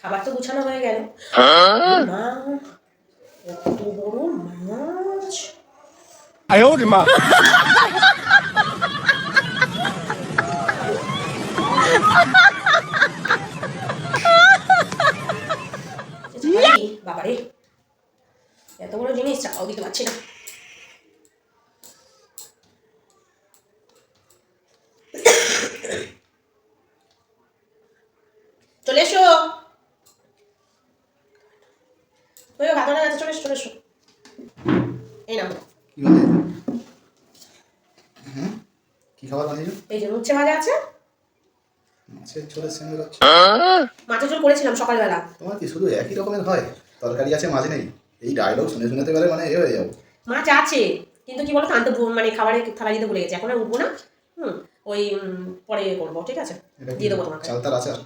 খাবার তো গুছানো হয়ে গেল। কত বড় মাছ আয় ওরে মা বাবারে এত বড় জিনিস চাপাও দিতে পারছি না। কি বানিয়েছো হুম কি খাবার বানিয়েছো? এই যে উচ্ছে ভাজা আছে। মাছের ঝোলের সঙ্গে হচ্ছে মাছের ঝোল করেছিলাম সকালবেলা। তোমার কি শুধু একই রকমের হয়? তরকারি আছে মাছ নেই। এই ডায়লগ শুনে শুনেতে গেলে মানে এ হয়ে যাব। মাছ আছে কিন্তু কি বলতো আনতে মানে খাবারের থালা দিতে ভুলে গেছে। এখন আর উঠবো না। হুম ওই পরে করব ঠিক আছে? দিয়ে দেবো তোমাকে। চালতার আচার?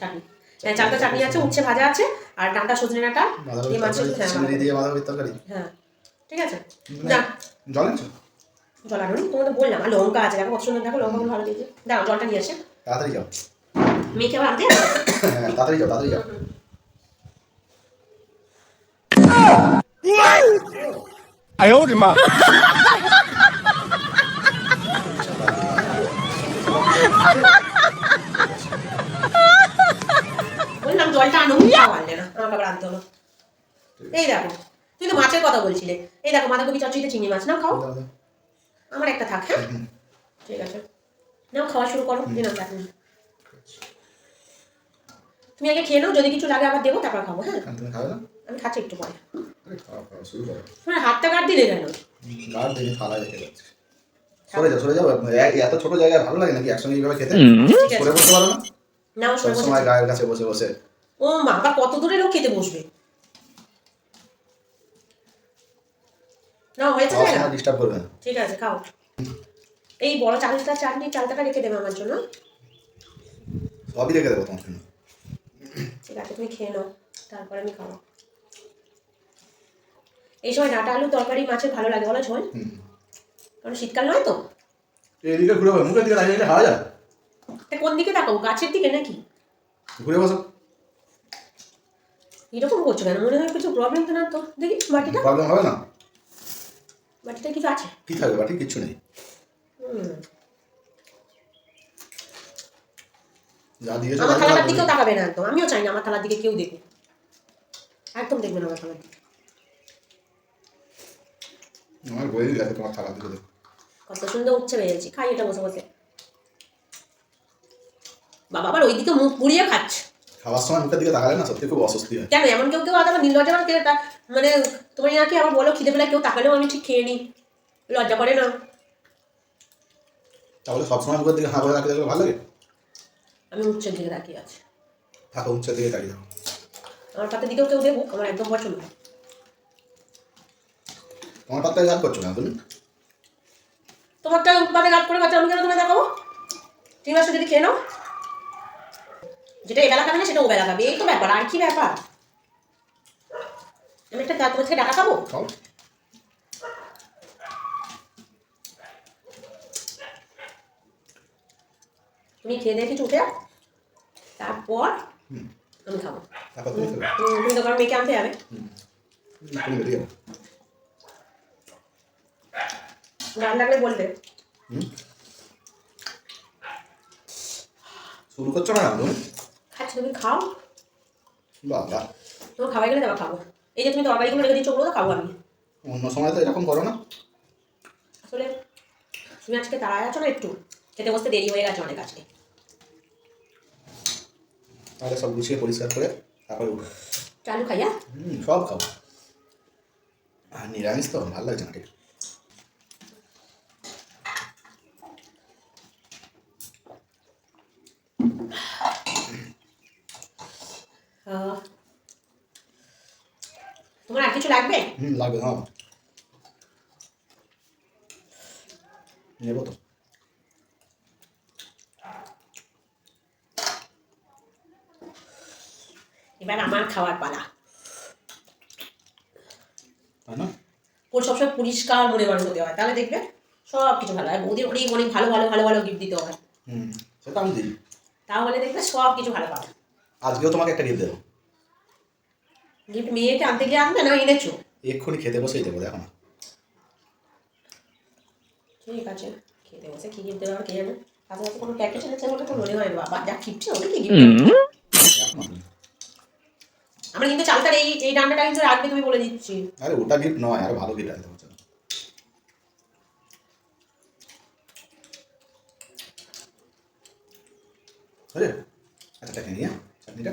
চাটনি। হ্যাঁ চালটা চাটনি আছে উচ্ছে ভাজা আছে আর ডাঁটা সজনে ডাঁটা। দিয়ে মাছের হ্যাঁ। দিয়ে বাঁধাকপির তরকারি? হ্যাঁ। ঠিক আছে? মানে না জল আনছো জল আনো তোমাদের বললাম আর লঙ্কা আছে দেখো কত সুন্দর দেখো লঙ্কা ভালো লেগেছে দাও জলটা নিয়ে আসে তাড়াতাড়ি যাও। মেয়েকে আবার আনতে হ্যাঁ তাড়াতাড়ি যাও তাড়াতাড়ি যাও। আয় ওরে মা। বললাম জলটা আনো আনলে না আমাকে আবার আনতে হলো এই দেখো। তুই তো মাছের কথা বলছিলে। এই দেখো বাঁধাকপি চচ্চড়িতে চিংড়ি মাছ। নাও খাও। আমার একটা থাক হ্যাঁ? ঠিক আছে। নাও খাওয়া শুরু করো। দিন চাটনি। তুমি আগে খেয়ে নাও যদি কিছু লাগে আবার দেবো তারপর খাব হ্যাঁ? আমি খাচ্ছি একটু পরে। তোমার হাতটা কাট দিলে কেন গাঢ় দেখে থালায় রেখে যাচ্ছে। সরে যাও সরে যাও। এত ছোট জায়গায় ভালো লাগে নাকি? একসঙ্গে এইভাবে খেতে? সরে বসতে পারো না? সবসময় গায়ের কাছে বসে বসে। ও মা আবার কত দূরে লোক খেতে বসবে? নাও হয়েছে খাওয়ার ডিস্টার্ব করবে না। ঠিক আছে খাও। এই বড় চালটা চাটনি চালটাটা রেখে দেবে আমার জন্য। সবই রেখে দেবো তোমার জন্য। ঠিক আছে তুমি খেয়ে নাও তারপরে আমি খাব। এই সময় ডাটা আলু তরকারি মাছের ভালো লাগে বলো ঝোল। কারণ শীতকাল নয় তো। এইদিকে ঘুরে বসো মুখের দিকে গেলে হাওয়া যায়। কোন দিকে তাকাও গাছের দিকে নাকি? ঘুরে বসো। এরকম করছ কেন? মনে হয় কিছু প্রবলেম তো না তো। দেখি বাটিটা। প্রবলেম হবে না। কিছু আছে? কি থাকবে বাটি? কিচ্ছু নেই। যা দিয়েছ আমার থালার দিকেও তাকাবে না একদম। আমিও চাই না আমার থালার দিকে কেউ একদম দেখবে না আমার থালার দিকে। আমার গেছে তোমার থালা দিকে দেখো। কত সুন্দর পেয়েছি খাই এটা বসে বসে। বাবা আবার ওইদিকে মুখ পুড়িয়ে খাচ্ছে। খাওয়ার সময় মুখের দিকে তাকালে না সত্যি খুব অস্বস্তি হয়। কেন? এমন কেউ কেউ আবার নির্লজ্জা কে তা- মানে তোমার নাকি আবার বলো খিদে পেলে কেউ তাকালেও আমি ঠিক খেয়ে নিই। লজ্জা করে না। তাহলে সবসময় মুখের দিকে হাঁ করে রাখতে দেখলে ভালো লাগে? আমি উচ্চের দিকে তাকিয়ে আছি। থাকো উচ্চের দিকে তাকিয়ে দাও আমার পাতের দিকেও কেউ দেবো আমার একদম পছন্দ। তোমার পাত্তায় গাছ করছ না তুমি? তোমারটা পাতে গাছ করে খাচ্ছে আমি কেন তোমায় দেখাবো? ঠিক আছে যদি খেয়ে নাও। যেটা এবেলা খাবে না সেটা ওবেলা খাবে। এই তো ব্যাপার আর কি ব্যাপার? আমি একটা তোমার থেকে ডাকা খাব? খাও। তুমি খেয়ে উঠে যাও। তারপর আমি খাব। তুমি খেলো তুমি দোকান মেয়েকে আনতে যাবে। গান লাগলে বলবে। শুরু করছ না তুমি খাচ্ছি তুমি খাও। বাবা। তোমার খাওয়াই গেলে দেওয়া খাব। এই যে তুমি তরকারিগুলো রেখে দিচ্ছ ওগুলো তো খাব আমি। অন্য সময় তো এরকম করো না। আসলে তুমি আজকে তাড়ায় আছো না একটু? খেতে বসতে দেরি হয়ে গেছে অনেক আজকে। তাহলে সব গুছিয়ে পরিষ্কার করে তারপরে উঠো। চালু খাইয়া? হুম সব খাও আর নিরামিষ তো ভালো লাগছে না ঠিক আহ, তোমার আর কিছু লাগবে? হুম লাগবে হ্যাঁ। নেব তো। এবার আমার খাওয়ার পালা। ওর সবসময় পরিষ্কার মনে মানুষ হতে হয় তাহলে দেখবে সব কিছু ভালো হয়। বৌদির অনেক অনেক ভালো ভালো ভালো ভালো গিফট দিতে হয়। হুম সেটা আমি দিই। তাহলে দেখবে সব কিছু ভালো পাবে। আজকেও তোমাকে একটা গিফট দেবো। গিফট মেয়েকে আনতে গিয়ে আনবে না এনেছো? এক্ষুনি খেতে বসেই দেবো দেখো না। ঠিক আছে খেতে বসে কি গিফট দেওয়ার কে জানে? কাছে কাছে কোনো প্যাকেজ এনেছে বলে তো মনে হয় বাবা যা খিপছে ওটা কি গিফট দেখো আমরা কিন্তু চালতার এই এই ডান্ডাটা কিন্তু রাখবে তুমি বলে দিচ্ছি। আরে ওটা গিফট নয় আরও ভালো গিফট তোমার আরে আচ্ছা খেয়ে নিয়ে চাটনিটা।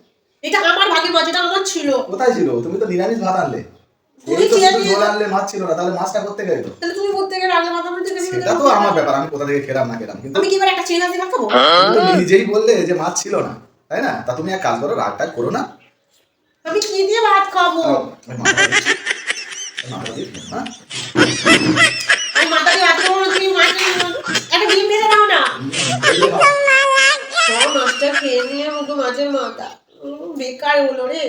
এটা আমার ভাগের মাছ এটা আমার ছিল। কোথায় ছিল? তুমি তো নিরামিষ ভাত আনলে। তুমি ঝোল আনলে মাছ ছিল না তাহলে মাছটা করতে গেলো তাহলে তুমি রাখলে মাথা আমার থেকে সেটা তো আমার ব্যাপার আমি কোথা থেকে খেলাম না খেলাম কিন্তু আমি কি এবার একটা মাছ খাব? তুমি নিজেই বললে যে মাছ ছিল না তাই না? তা তুমি এক কাজ করো করো না। আমি কি দিয়ে ভাত খাব? দিয়ে হ্যাঁ? আমি মাথা দিয়ে ভাত খাব না তুমি মাছ একটা ডিম ভেজে দাও না। এই যে ভাত। সব মাছটা খেয়ে নিয়ে মুখে মাছের মাথা। বেকার হলো রে।